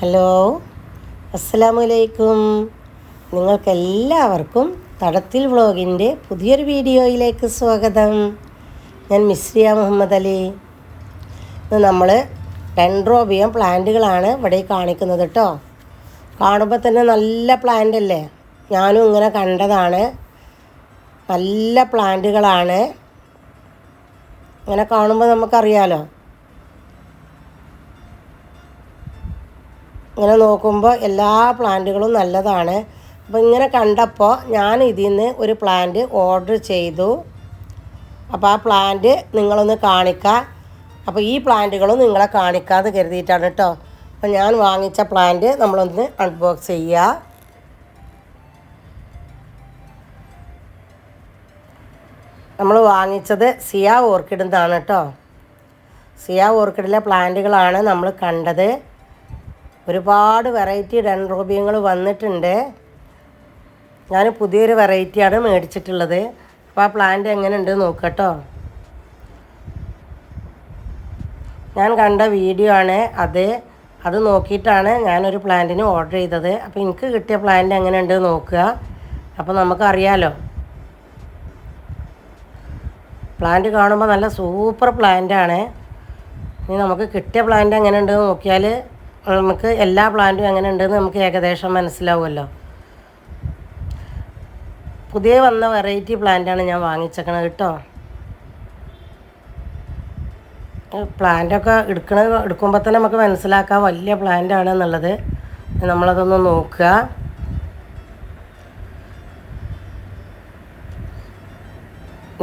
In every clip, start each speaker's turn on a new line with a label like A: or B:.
A: Hello അസ്സലാമു അലൈക്കും നിങ്ങൾക്കെല്ലാവർക്കും തടത്തിൽ വ്ളോഗിന്റെ പുതിയൊരു വീഡിയോയിലേക്ക് സ്വാഗതം. ഞാൻ മിസ്രിയ മുഹമ്മദ് അലി. ഇന്ന് നമ്മൾ ഡെൻഡ്രോബിയം പ്ലാന്റുകളാണ് ഇവിടെ കാണിക്കുന്നത് കേട്ടോ. കാണുമ്പോൾ തന്നെ നല്ല പ്ലാന്റ് അല്ലേ ഞാനും ഇങ്ങനെ കണ്ടതാണ്. നല്ല പ്ലാന്റുകളാണ്. ഇങ്ങനെ കാണുമ്പോൾ നമുക്കറിയാലോ ഇങ്ങനെ നോക്കുമ്പോൾ എല്ലാ പ്ലാന്റുകളും നല്ലതാണ്. അപ്പോൾ ഇങ്ങനെ കണ്ടപ്പോൾ ഞാൻ ഇതിൽ നിന്ന് ഒരു പ്ലാന്റ് ഓർഡർ ചെയ്തു. അപ്പോൾ ആ പ്ലാന്റ് നിങ്ങളൊന്ന് കാണിക്കുക അപ്പോൾ ഈ പ്ലാന്റുകളും നിങ്ങളെ കാണിക്കാതെ കരുതിയിട്ടാണ് കേട്ടോ അപ്പോൾ ഞാൻ വാങ്ങിച്ച പ്ലാന്റ് നമ്മളൊന്ന് അൺബോക്സ് ചെയ്യുക നമ്മൾ വാങ്ങിച്ചത് സിയ ഓർക്കിഡ് എന്നാണ് കേട്ടോ സിയ ഓർക്കിഡിലെ പ്ലാന്റുകളാണ് നമ്മൾ കണ്ടത്. ഒരുപാട് വെറൈറ്റി ഡെൻഡ്രോബിയങ്ങൾ വന്നിട്ടുണ്ട്. ഞാൻ പുതിയൊരു വെറൈറ്റിയാണ് മേടിച്ചിട്ടുള്ളത്. അപ്പോൾ ആ പ്ലാന്റ് എങ്ങനെയുണ്ട് നോക്കട്ടോ. ഞാൻ കണ്ട വീഡിയോ ആണ് അത്. അത് നോക്കിയിട്ടാണ് ഞാനൊരു പ്ലാന്റിന് ഓർഡർ ചെയ്തത്. അപ്പോൾ എനിക്ക് കിട്ടിയ പ്ലാന്റ് എങ്ങനെയുണ്ട് നോക്കുക. അപ്പോൾ നമുക്കറിയാലോ. പ്ലാന്റ് കാണുമ്പോൾ നല്ല സൂപ്പർ പ്ലാന്റാണ്. ഇനി നമുക്ക് കിട്ടിയ പ്ലാന്റ് എങ്ങനെയുണ്ട് നോക്കിയാൽ നമുക്ക് എല്ലാ പ്ലാന്റും എങ്ങനെ ഉണ്ടെന്ന് നമുക്ക് ഏകദേശം മനസ്സിലാവുമല്ലോ. പുതിയ വന്ന വെറൈറ്റി പ്ലാന്റാണ് ഞാൻ വാങ്ങിച്ചേക്കണത് കേട്ടോ. പ്ലാന്റൊക്കെ എടുക്കണ എടുക്കുമ്പോൾ തന്നെ നമുക്ക് മനസ്സിലാക്കാം വലിയ പ്ലാന്റാണ് എന്നുള്ളത്. നമ്മളതൊന്ന് നോക്കുക.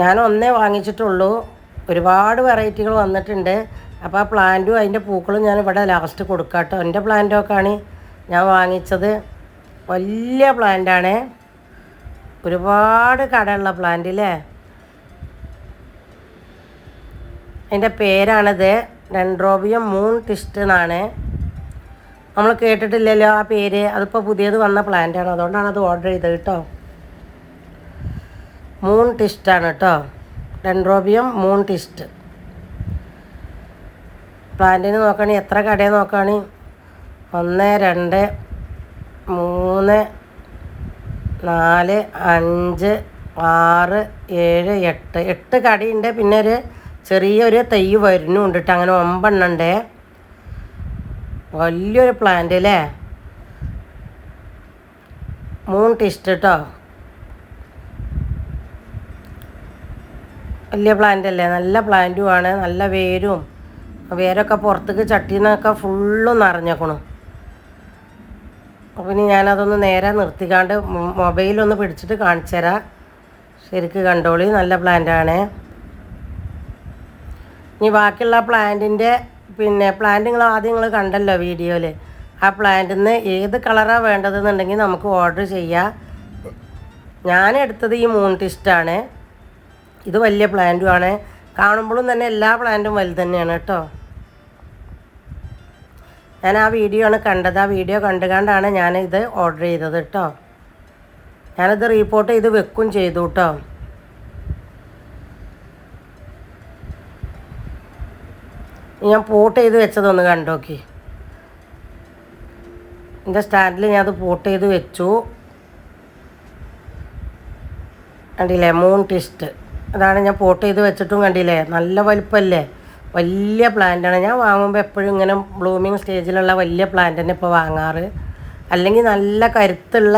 A: ഞാൻ ഒന്നേ വാങ്ങിച്ചിട്ടുള്ളൂ. ഒരുപാട് വെറൈറ്റികൾ വന്നിട്ടുണ്ട്. അപ്പോൾ ആ പ്ലാന്റും അതിന്റെ പൂക്കളും ഞാൻ ഇവിടെ ലാസ്റ്റ് കൊടുക്കാട്ടോ. എന്റെ പ്ലാന്റൊക്കെയാണ് ഞാൻ വാങ്ങിച്ചത്. വലിയ പ്ലാന്റാണ് ഒരുപാട് കടയുള്ള പ്ലാന്റ് അല്ലേ അതിന്റെ പേരാണിത്. ഡെൻഡ്രോബിയം മൂൺ ടിസ്റ്റ് എന്നാണ്. നമ്മൾ കേട്ടിട്ടില്ലല്ലോ ആ പേര്. അതിപ്പോൾ പുതിയത് വന്ന പ്ലാന്റാണ് അതുകൊണ്ടാണ് അത് ഓർഡർ ചെയ്തത് കേട്ടോ. മൂൺ ടിസ്റ്റാണ് കേട്ടോ. ഡെൻഡ്രോബിയം മൂൺ ടിസ്റ്റ് പ്ലാന്റിന് നോക്കുകയാണെങ്കിൽ എത്ര കടയെ നോക്കുകയാണെങ്കിൽ ഒന്ന് രണ്ട് മൂന്ന് നാല് അഞ്ച് ആറ് ഏഴ് എട്ട്. എട്ട് കടയുണ്ട്. പിന്നെ ഒരു ചെറിയൊരു തൈ വരുന്നുണ്ട് കേട്ടോ അങ്ങനെ ഒമ്പെണ്ണം ഉണ്ട് വലിയൊരു പ്ലാന്റ് അല്ലേ മൂന്ന് ടിസ്റ്റ് കേട്ടോ വലിയ പ്ലാന്റ് അല്ലേ? നല്ല പ്ലാന്റുമാണ് നല്ല വേരും. വേരൊക്കെ പുറത്തേക്ക് ചട്ടീന്നൊക്കെ ഫുള്ളും നിറഞ്ഞേക്കണു അപ്പം ഇനി ഞാനതൊന്ന് നേരെ നിർത്തിക്കാണ്ട് മൊബൈലൊന്ന് പിടിച്ചിട്ട് കാണിച്ചു തരാം ശരിക്ക് കണ്ടോളി നല്ല പ്ലാന്റാണ് ഇനി ബാക്കിയുള്ള പ്ലാന്റിന്റെ പിന്നെ പ്ലാന്റ് നിങ്ങൾ ആദ്യം നിങ്ങൾ കണ്ടല്ലോ വീഡിയോയിൽ ആ പ്ലാന്റിൽ നിന്ന് ഏത് കളറാണ് വേണ്ടതെന്നുണ്ടെങ്കിൽ നമുക്ക് ഓർഡർ ചെയ്യാം. ഞാൻ എടുത്തത് ഈ മൂൺ ടിസ്റ്റാണ് ഇത് വലിയ പ്ലാന്റുമാണ് കാണുമ്പോഴും തന്നെ എല്ലാ പ്ലാന്റും വലുത് തന്നെയാണ് കേട്ടോ. ഞാൻ ആ വീഡിയോ ആണ് കണ്ടത്. ആ വീഡിയോ കണ്ടുകൊണ്ടാണ് ഞാനിത് ഓർഡർ ചെയ്തത് കേട്ടോ. ഞാനിത് റീപ്പോർട്ട് ചെയ്ത് വെക്കും ചെയ്തു കേട്ടോ. ഞാൻ പോട്ട് ചെയ്ത് വെച്ചതൊന്ന് കണ്ടോക്കി എന്റെ സ്റ്റാൻഡിൽ ഞാൻ അത് പോട്ട് ചെയ്ത് വെച്ചു. കണ്ടില്ലേ? മൂൺ ടിസ്റ്റ് അതാണ് ഞാൻ പോട്ട് ചെയ്ത് വെച്ചിട്ടും കണ്ടില്ലേ? നല്ല വലുപ്പമല്ലേ വലിയ പ്ലാന്റാണ് ഞാൻ വാങ്ങുമ്പോൾ എപ്പോഴും ഇങ്ങനെ ബ്ലൂമിങ് സ്റ്റേജിലുള്ള വലിയ പ്ലാന്റ് തന്നെ ഇപ്പോൾ വാങ്ങാറ്. അല്ലെങ്കിൽ നല്ല കരുത്തുള്ള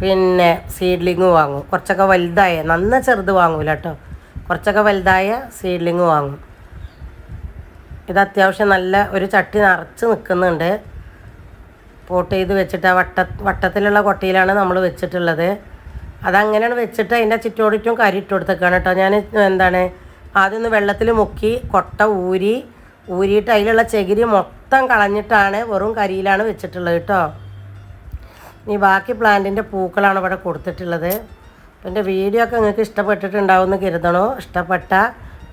A: പിന്നെ സീഡ്ലിങ് വാങ്ങും. കുറച്ചൊക്കെ വലുതായ നന്ന ചെറുത് വാങ്ങൂല കേട്ടോ കുറച്ചൊക്കെ വലുതായ സീഡ്ലിങ് വാങ്ങും. ഇത് അത്യാവശ്യം നല്ല ഒരു ചട്ടി നിറച്ച് നിൽക്കുന്നുണ്ട് പോട്ട് ചെയ്ത് വെച്ചിട്ട് ആ വട്ട വട്ടത്തിലുള്ള കൊട്ടയിലാണ് നമ്മൾ വെച്ചിട്ടുള്ളത്. അതങ്ങനെയാണ് വെച്ചിട്ട് അതിന്റെ ചുറ്റോടിറ്റും കരി ഇട്ട് കൊടുത്തേക്കാണ് കേട്ടോ. ഞാൻ എന്താണ് ആദ്യം ഒന്ന് വെള്ളത്തിൽ മുക്കി കൊട്ട ഊരി ഊരിയിട്ട് അതിലുള്ള ചകിരി മൊത്തം കളഞ്ഞിട്ടാണ് വെറും കരിയിലാണ് വെച്ചിട്ടുള്ളത് കേട്ടോ. ഇനി ബാക്കി പ്ലാന്റിന്റെ പൂക്കളാണ് ഇവിടെ കൊടുത്തിട്ടുള്ളത്. അപ്പോൾ എന്റെ വീഡിയോ ഒക്കെ നിങ്ങൾക്ക് ഇഷ്ടപ്പെട്ടിട്ടുണ്ടാവുമെന്ന് കരുതണോ? ഇഷ്ടപ്പെട്ട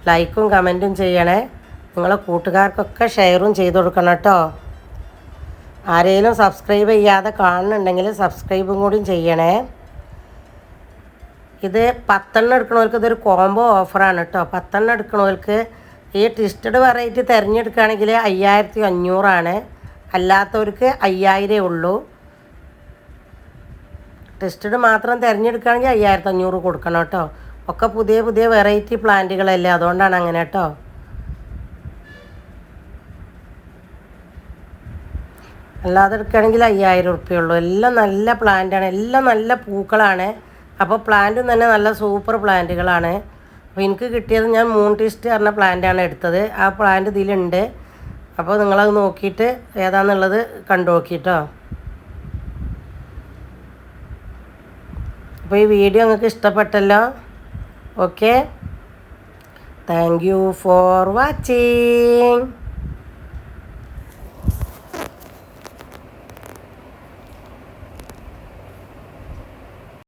A: ലൈക്കും കമന്റും ചെയ്യണേ. നിങ്ങളെ കൂട്ടുകാർക്കൊക്കെ ഷെയറും ചെയ്ത് കൊടുക്കണം കേട്ടോ. ആരെങ്കിലും സബ്സ്ക്രൈബ് ചെയ്യാതെ കാണുന്നുണ്ടെങ്കിൽ സബ്സ്ക്രൈബും കൂടിയും ചെയ്യണേ. ഇത് പത്തെണ്ണം എടുക്കണവർക്ക് ഇതൊരു കോംബോ ഓഫറാണ് കേട്ടോ പത്തെണ്ണം എടുക്കണവർക്ക് ഈ ട്വിസ്റ്റഡ് വെറൈറ്റി തിരഞ്ഞെടുക്കുകയാണെങ്കിൽ അയ്യായിരത്തി അഞ്ഞൂറാണ് അല്ലാത്തവർക്ക് അയ്യായിരമേ ഉള്ളൂ. ട്വിസ്റ്റഡ് മാത്രം തിരഞ്ഞെടുക്കുകയാണെങ്കിൽ അയ്യായിരത്തി അഞ്ഞൂറ് കൊടുക്കണം കേട്ടോ ഒക്കെ പുതിയ പുതിയ വെറൈറ്റി പ്ലാന്റുകളല്ലേ അതുകൊണ്ടാണ് അങ്ങനെ കേട്ടോ അല്ലാതെ എടുക്കുകയാണെങ്കിൽ അയ്യായിരം ഉറുപ്പ്യ ഉള്ളൂ. എല്ലാം നല്ല പ്ലാന്റാണ് എല്ലാം നല്ല പൂക്കളാണ്. അപ്പോൾ പ്ലാന്റും തന്നെ നല്ല സൂപ്പർ പ്ലാന്റുകളാണ് അപ്പോൾ എനിക്ക് കിട്ടിയത് ഞാൻ മൂൺ ടിസ്റ്റ് പറഞ്ഞ പ്ലാന്റാണ് എടുത്തത്. ആ പ്ലാന്റ് ഇതിലുണ്ട്. അപ്പോൾ നിങ്ങളത് നോക്കിയിട്ട് ഏതാണെന്നുള്ളത് കണ്ടു നോക്കിയിട്ടോ അപ്പോൾ ഈ വീഡിയോ നിങ്ങൾക്ക് ഇഷ്ടപ്പെട്ടല്ലോ. Okay thank you for watching